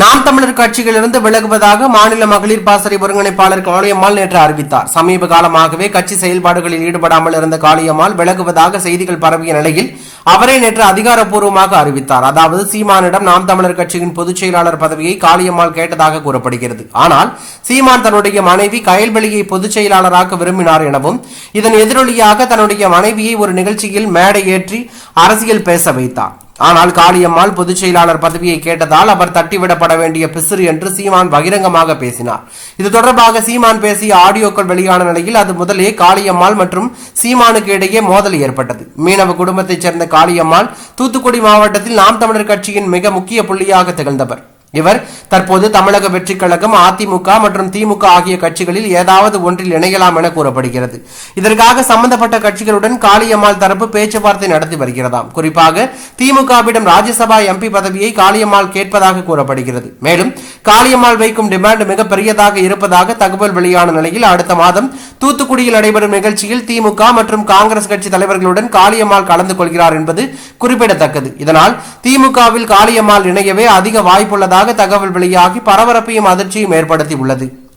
நாம் தமிழர் கட்சியிலிருந்து விலகுவதாக மாநில மகளிர் பாசறை ஒருங்கிணைப்பாளர் காளியம்மாள் நேற்று அறிவித்தார். சமீப காலமாகவே கட்சி செயல்பாடுகளில் ஈடுபடாமல் இருந்த காளியம்மாள் விலகுவதாக செய்திகள் பரவிய நிலையில் அவரே நேற்று அதிகாரப்பூர்வமாக அறிவித்தார். அதாவது சீமானிடம் நாம் தமிழர் கட்சியின் பொதுச் செயலாளர் பதவியை காளியம்மாள் கேட்டதாக கூறப்படுகிறது. ஆனால் சீமான் தன்னுடைய மனைவி கயல்வெளியை பொதுச் செயலாளராக விரும்பினார் எனவும் இதன் எதிரொலியாக தன்னுடைய மனைவியை ஒரு நிகழ்ச்சியில் மேடை ஏற்றி அரசியல் பேச வைத்தார். ஆனால் காளியம்மாள் பொதுச் செயலாளர் பதவியை கேட்டதால் அவர் தட்டிவிடப்பட வேண்டிய பிசிறு என்று சீமான் பகிரங்கமாக பேசினார். இது தொடர்பாக சீமான் பேசிய ஆடியோக்கள் வெளியான நிலையில் அது முதலே காளியம்மாள் மற்றும் சீமானுக்கு இடையே மோதல் ஏற்பட்டது. மீனவ குடும்பத்தைச் சேர்ந்த காளியம்மாள் தூத்துக்குடி மாவட்டத்தில் நாம் தமிழர் கட்சியின் மிக முக்கிய புள்ளியாக திகழ்ந்தவர். இவர் தற்போது தமிழக வெற்றிக் கழகம் அதிமுக மற்றும் திமுக ஆகிய கட்சிகளில் ஏதாவது ஒன்றில் இணையலாம் என கூறப்படுகிறது. இதற்காக சம்பந்தப்பட்ட கட்சிகளுடன் காளியம்மாள் தரப்பு பேச்சுவார்த்தை நடத்தி வருகிறதாம். குறிப்பாக திமுகவிடம் ராஜ்யசபா எம்பி பதவியை காளியம்மாள் கேட்பதாக கூறப்படுகிறது. மேலும் காளியம்மாள் வைக்கும் டிமாண்ட் மிக பெரியதாக இருப்பதாக தகவல் வெளியான நிலையில் அடுத்த மாதம் தூத்துக்குடியில் நடைபெறும் நிகழ்ச்சியில் திமுக மற்றும் காங்கிரஸ் கட்சி தலைவர்களுடன் காளியம்மாள் கலந்து கொள்கிறார் என்பது குறிப்பிடத்தக்கது. இதனால் திமுகவில் காளியம்மாள் இணையவே அதிக வாய்ப்புள்ளதாக தகவல் வெளியாகி பரபரப்பையும் அதிர்ச்சியும் ஏற்படுத்தி உள்ளது